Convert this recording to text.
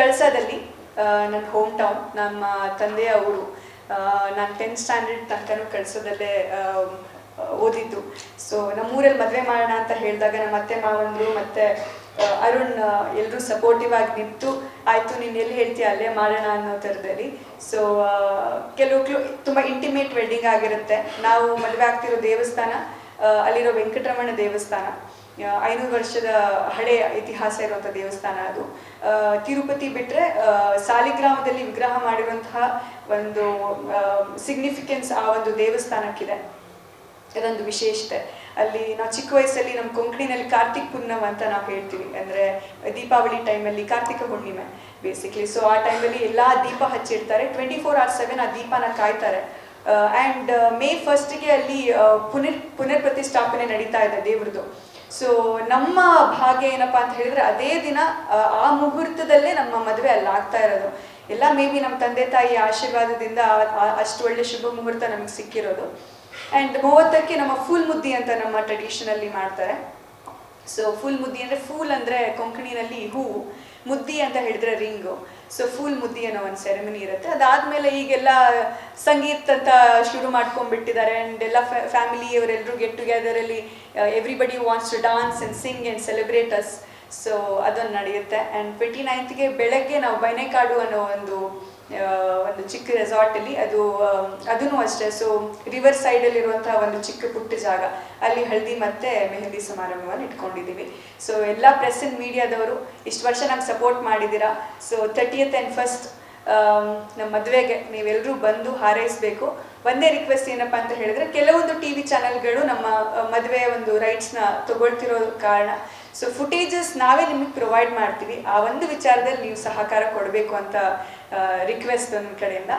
ಕಳಸದಲ್ಲಿ ನನ್ನ home town ನಮ್ಮ ತಂದೆಯ ಊರು ನಾನು ಟೆಂತ್ ಸ್ಟ್ಯಾಂಡರ್ಡ್ ತನಕನೂ ಕಳಸದಲ್ಲೇ ಓದಿದ್ದು. ಸೊ ನಮ್ಮೂರಲ್ಲಿ ಮದುವೆ ಮಾಡೋಣ ಅಂತ ಹೇಳಿದಾಗ ನಮ್ಮ ಅತ್ತೆ, ಮಾವಂದರು ಮತ್ತೆ ಅರುಣ್ ಎಲ್ಲರೂ ಸಪೋರ್ಟಿವ್ ಆಗಿ ನಿಂತು, ಆಯಿತು, ನೀನು ಎಲ್ಲಿ ಹೇಳ್ತೀಯ, ಅಲ್ಲೇ ಮಾಡೋಣ ಅನ್ನೋ ಥರದಲ್ಲಿ. ಸೊ ಕೆಲವು ಕ್ಲೂ, ತುಂಬ ಇಂಟಿಮೇಟ್ ವೆಡ್ಡಿಂಗ್ ಆಗಿರುತ್ತೆ. ನಾವು ಮದುವೆ ಆಗ್ತಿರೋ ದೇವಸ್ಥಾನ ಅಲ್ಲಿರೋ ವೆಂಕಟರಮಣ ದೇವಸ್ಥಾನ. ಐನೂರು ವರ್ಷದ ಹಳೆಯ ಇತಿಹಾಸ ಇರುವಂಥ ದೇವಸ್ಥಾನ ಅದು. ತಿರುಪತಿ ಬಿಟ್ಟರೆ ಸಾಲಿಗ್ರಾಮದಲ್ಲಿ ವಿಗ್ರಹ ಮಾಡಿರುವಂತಹ ಒಂದು ಸಿಗ್ನಿಫಿಕೆನ್ಸ್ ಆ ಒಂದು ದೇವಸ್ಥಾನಕ್ಕಿದೆ. ಅದೊಂದು ವಿಶೇಷತೆ. ಅಲ್ಲಿ ನಾವು ಚಿಕ್ಕ ವಯಸ್ಸಲ್ಲಿ ನಮ್ಮ ಕೊಂಕಣಿನಲ್ಲಿ ಕಾರ್ತಿಕ್ ಪೂರ್ಣಮ್ ಅಂತ ನಾವು ಹೇಳ್ತೀವಿ. ಅಂದರೆ ದೀಪಾವಳಿ ಟೈಮಲ್ಲಿ ಕಾರ್ತಿಕ ಹುಣ್ಣಿಮೆ ಬೇಸಿಕ್ಲಿ ಸೊ ಆ ಟೈಮಲ್ಲಿ ಎಲ್ಲ ದೀಪ ಹಚ್ಚಿರ್ತಾರೆ. ಟ್ವೆಂಟಿ ಫೋರ್ ಆರ್ ಸೆವೆನ್ ಆ ದೀಪನ ಕಾಯ್ತಾರೆ. ಆ್ಯಂಡ್ ಮೇ ಫಸ್ಟ್ಗೆ ಅಲ್ಲಿ ಪುನರ್ ಪುನರ್ ಪ್ರತಿಷ್ಠಾಪನೆ ನಡೀತಾ ಇದೆ ದೇವ್ರದ್ದು ಸೊ ನಮ್ಮ ಭಾಗ್ಯ ಏನಪ್ಪ ಅಂತ ಹೇಳಿದ್ರೆ ಅದೇ ದಿನ ಆ, ಮುಹೂರ್ತದಲ್ಲೇ ನಮ್ಮ ಮದುವೆ ಅಲ್ಲಿ ಆಗ್ತಾ ಇರೋದು. ಎಲ್ಲ ಮೇ ಬಿ ನಮ್ಮ ತಂದೆ ತಾಯಿ ಆಶೀರ್ವಾದದಿಂದ ಅಷ್ಟು ಒಳ್ಳೆ ಶುಭ ಮುಹೂರ್ತ ನಮಗೆ ಸಿಕ್ಕಿರೋದು. ಆ್ಯಂಡ್ ಮೂವತ್ತಕ್ಕೆ ನಮ್ಮ ಫುಲ್ ಮುದ್ದಿ ಅಂತ ನಮ್ಮ ಟ್ರೆಡಿಷನಲ್ಲಿ ಮಾಡ್ತಾರೆ. ಸೊ ಫುಲ್ ಮುದ್ದಿ ಅಂದರೆ ಫೂಲ್ ಅಂದರೆ ಕೊಂಕಣಿನಲ್ಲಿ ಹೂ ಮುದ್ದಿ ಅಂತ ಹೇಳಿದ್ರೆ ರಿಂಗು. ಸೊ ಫುಲ್ ಮುದ್ದಿ ಅನ್ನೋ ಒಂದು ಸೆರೆಮನಿ ಇರುತ್ತೆ. ಅದಾದಮೇಲೆ ಈಗೆಲ್ಲ ಸಂಗೀತ ಅಂತ ಶುರು ಮಾಡ್ಕೊಂಡ್ಬಿಟ್ಟಿದ್ದಾರೆ. ಆ್ಯಂಡ್ ಎಲ್ಲ ಫ್ಯಾಮಿಲಿ ಅವರೆಲ್ಲರೂ get ಟುಗೆದರಲ್ಲಿ everybody wants to dance and sing and celebrate us so ಅದೊಂದು ನಡೆಯುತ್ತೆ. ಆ್ಯಂಡ್ ಟ್ವೆಂಟಿ ನೈನ್ತ್ಗೆ ಬೆಳಗ್ಗೆ ನಾವು ಬೈನೆಕಾಡು ಅನ್ನೋ ಒಂದು ಒಂದು ಚಿಕ್ಕ ರೆಸಾರ್ಟಲ್ಲಿ ಅದು ಅದೂ ಅಷ್ಟೇ. ಸೊ ರಿವರ್ ಸೈಡಲ್ಲಿರುವಂತಹ ಒಂದು ಚಿಕ್ಕ ಪುಟ್ಟ ಜಾಗ. ಅಲ್ಲಿ ಹಳದಿ ಮತ್ತೆ ಮೆಹಂದಿ ಸಮಾರಂಭವನ್ನು ಇಟ್ಕೊಂಡಿದ್ದೀವಿ. ಸೊ ಎಲ್ಲ ಪ್ರೆಸ್ ಅಂಡ್ ಮೀಡಿಯಾದವರು ಇಷ್ಟು ವರ್ಷ ನಮ್ಗೆ ಸಪೋರ್ಟ್ ಮಾಡಿದ್ದೀರಾ. ಸೊ ತರ್ಟಿಯತ್ ಆ್ಯಂಡ್ ಫಸ್ಟ್ ನಮ್ಮ ಮದುವೆಗೆ ನೀವೆಲ್ಲರೂ ಬಂದು ಹಾರೈಸಬೇಕು. ಒಂದೇ ರಿಕ್ವೆಸ್ಟ್ ಏನಪ್ಪ ಅಂತ ಹೇಳಿದ್ರೆ, ಕೆಲವೊಂದು ಟಿ ವಿ ಚಾನೆಲ್ಗಳು ನಮ್ಮ ಮದುವೆ ಒಂದು ರೈಟ್ಸ್ನ ತಗೊಳ್ತಿರೋ ಕಾರಣ. ಸೊ ಫುಟೇಜಸ್ ನಾವೇ ನಿಮಗೆ ಪ್ರೊವೈಡ್ ಮಾಡ್ತೀವಿ. ಆ ಒಂದು ವಿಚಾರದಲ್ಲಿ ನೀವು ಸಹಕಾರ ಕೊಡಬೇಕು ಅಂತ ರಿಕ್ವೆಸ್ಟ್ ನನ್ನ ಕಡೆಯಿಂದ.